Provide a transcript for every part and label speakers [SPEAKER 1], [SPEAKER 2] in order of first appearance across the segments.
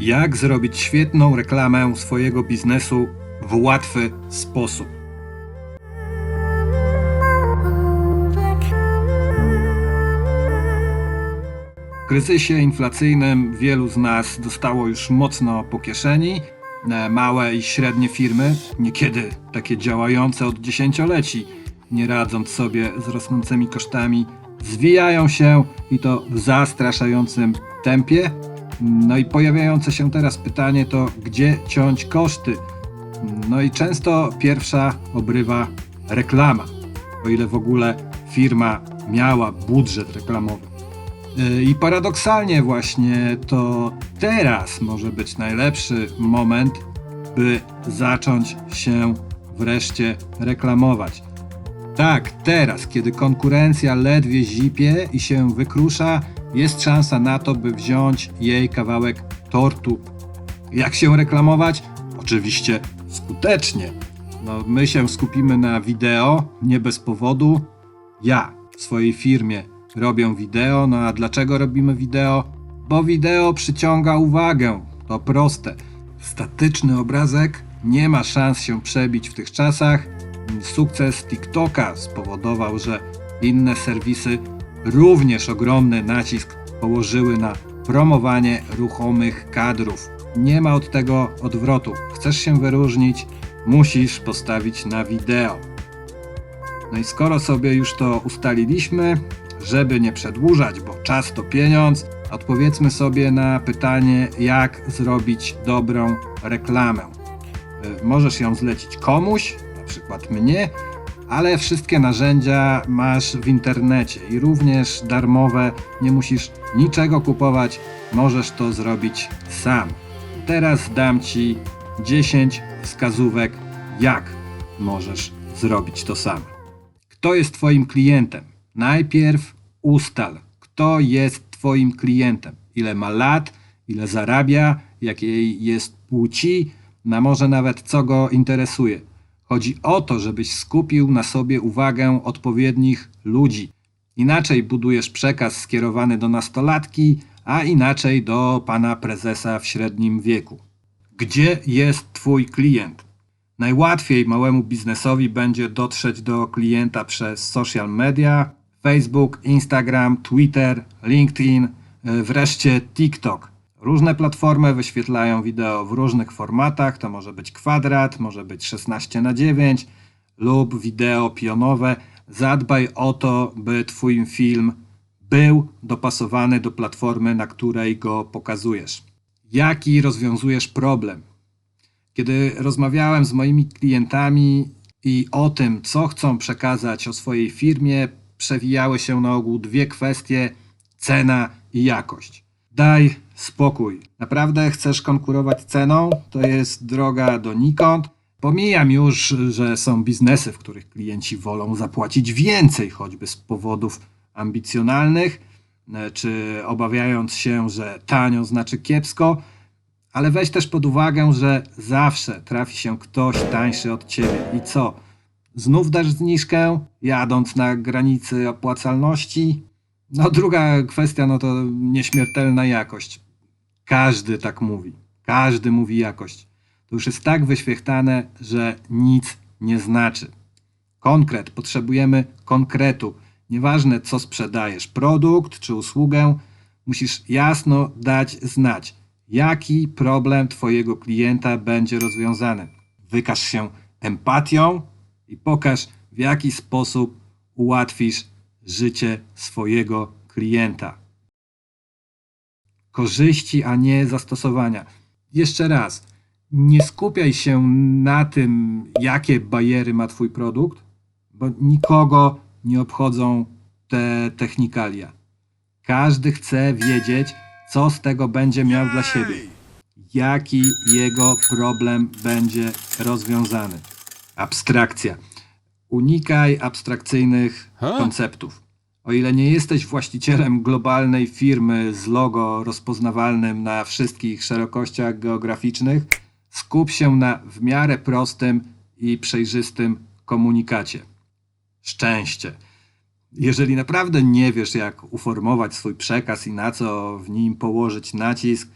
[SPEAKER 1] Jak zrobić świetną reklamę swojego biznesu w łatwy sposób? W kryzysie inflacyjnym wielu z nas dostało już mocno po kieszeni. E, Małe i średnie firmy, niekiedy takie działające od dziesięcioleci, nie radząc sobie z rosnącymi kosztami, zwijają się i to w zastraszającym tempie. No i pojawiające się teraz pytanie to, gdzie ciąć koszty? No i często pierwsza obrywa reklama, o ile w ogóle firma miała budżet reklamowy. Yy, I paradoksalnie właśnie to teraz może być najlepszy moment, by zacząć się wreszcie reklamować. Tak, teraz, kiedy konkurencja ledwie zipie i się wykrusza, jest szansa na to, by wziąć jej kawałek tortu. Jak się reklamować? Oczywiście skutecznie. No, my się skupimy na wideo, nie bez powodu. Ja w swojej firmie robię wideo, no a dlaczego robimy wideo? Bo wideo przyciąga uwagę. To proste. Statyczny obrazek nie ma szans się przebić w tych czasach. Sukces TikToka spowodował, że inne serwisy również ogromny nacisk położyły na promowanie ruchomych kadrów. Nie ma od tego odwrotu. Chcesz się wyróżnić, musisz postawić na wideo. No i skoro sobie już to ustaliliśmy, żeby nie przedłużać, bo czas to pieniądz, odpowiedzmy sobie na pytanie, jak zrobić dobrą reklamę. Y, Możesz ją zlecić komuś, przykład mnie, ale wszystkie narzędzia masz w internecie i również darmowe, nie musisz niczego kupować, możesz to zrobić sam. Teraz dam Ci 10 wskazówek, jak możesz zrobić to sam. Kto jest Twoim klientem? Najpierw ustal, kto jest Twoim klientem, ile ma lat, ile zarabia, jakiej jest płci, a może nawet co go interesuje. Chodzi o to, żebyś skupił na sobie uwagę odpowiednich ludzi. Inaczej budujesz przekaz skierowany do nastolatki, a inaczej do pana prezesa w średnim wieku. Gdzie jest Twój klient? Najłatwiej małemu biznesowi będzie dotrzeć do klienta przez social media, Facebook, Instagram, Twitter, LinkedIn, e, wreszcie TikTok. Różne platformy wyświetlają wideo w różnych formatach, to może być kwadrat, może być 16 na 9 lub wideo pionowe. Zadbaj o to, by Twój film był dopasowany do platformy, na której go pokazujesz. Jaki rozwiązujesz problem? Kiedy rozmawiałem z moimi klientami i o tym, co chcą przekazać o swojej firmie, przewijały się na ogół dwie kwestie: cena i jakość. Daj spokój. Naprawdę chcesz konkurować ceną? To jest droga donikąd. Pomijam już, że są biznesy, w których klienci wolą zapłacić więcej, choćby z powodów ambicjonalnych, e, czy obawiając się, że tanio znaczy kiepsko. Ale weź też pod uwagę, że zawsze trafi się ktoś tańszy od ciebie. I co? Znów dasz zniżkę, jadąc na granicy opłacalności? No, druga kwestia, no to nieśmiertelna jakość. Każdy tak mówi. Każdy mówi jakość. To już jest tak wyświechtane, że nic nie znaczy. Konkret, potrzebujemy konkretu. Nieważne, co sprzedajesz, produkt czy usługę, musisz jasno dać znać, jaki problem Twojego klienta będzie rozwiązany. Wykaż się empatią i pokaż, w jaki sposób ułatwisz życie swojego klienta. Korzyści, a nie zastosowania. Jeszcze raz, nie skupiaj się na tym, jakie bariery ma Twój produkt, bo nikogo nie obchodzą te technikalia. Każdy chce wiedzieć, co z tego będzie miał dla siebie. Jaki jego problem będzie rozwiązany. Abstrakcja. Unikaj abstrakcyjnych konceptów. O ile nie jesteś właścicielem globalnej firmy z logo rozpoznawalnym na wszystkich szerokościach geograficznych, skup się na w miarę prostym i przejrzystym komunikacie. Szczęście. Jeżeli naprawdę nie wiesz, jak uformować swój przekaz i na co w nim położyć nacisk,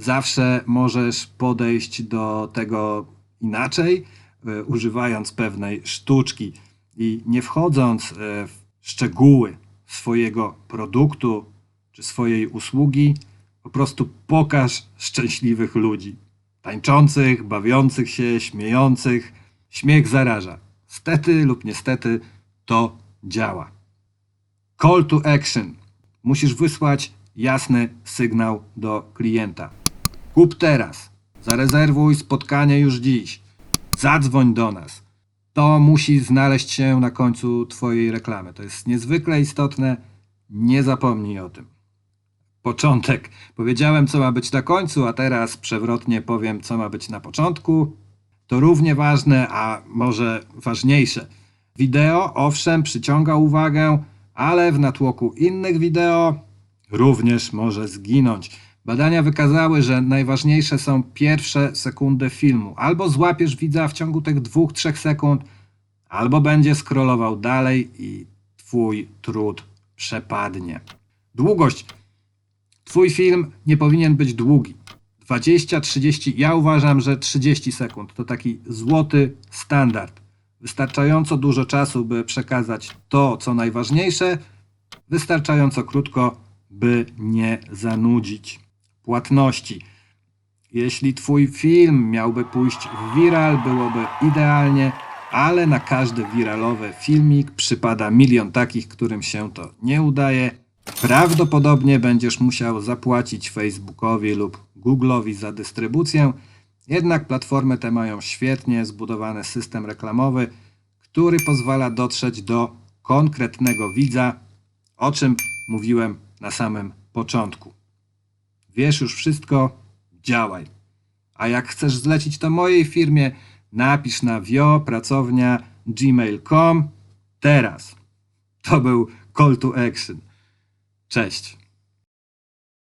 [SPEAKER 1] Zawsze możesz podejść do tego inaczej, e, używając pewnej sztuczki i nie wchodząc e, w szczegóły swojego produktu czy swojej usługi, po prostu pokaż szczęśliwych ludzi. Tańczących, bawiących się, śmiejących. Śmiech zaraża. Stety lub niestety to działa. Call to action. Musisz wysłać jasny sygnał do klienta. Kup teraz. Zarezerwuj spotkanie już dziś. Zadzwoń do nas. To musi znaleźć się na końcu Twojej reklamy. To jest niezwykle istotne. Nie zapomnij o tym. Początek. Powiedziałem, co ma być na końcu, a teraz przewrotnie powiem, co ma być na początku. To równie ważne, a może ważniejsze. Wideo, owszem, przyciąga uwagę, ale w natłoku innych wideo również może zginąć. Badania wykazały, że najważniejsze są pierwsze sekundy filmu. Albo złapiesz widza w ciągu tych dwóch, trzech sekund, albo będzie scrollował dalej i twój trud przepadnie. Długość. Twój film nie powinien być długi. 20, 30, ja uważam, że 30 sekund to taki złoty standard. Wystarczająco dużo czasu, by przekazać to, co najważniejsze, wystarczająco krótko, by nie zanudzić. Płatności. Jeśli Twój film miałby pójść w viral, byłoby idealnie, ale na każdy wiralowy filmik przypada milion takich, którym się to nie udaje. Prawdopodobnie będziesz musiał zapłacić Facebookowi lub Google'owi za dystrybucję, jednak platformy te mają świetnie zbudowany system reklamowy, który pozwala dotrzeć do konkretnego widza, o czym mówiłem na samym początku. Wiesz już wszystko, działaj. A jak chcesz zlecić to mojej firmie, napisz na wiopracownia gmail.com teraz. To był call to action. Cześć.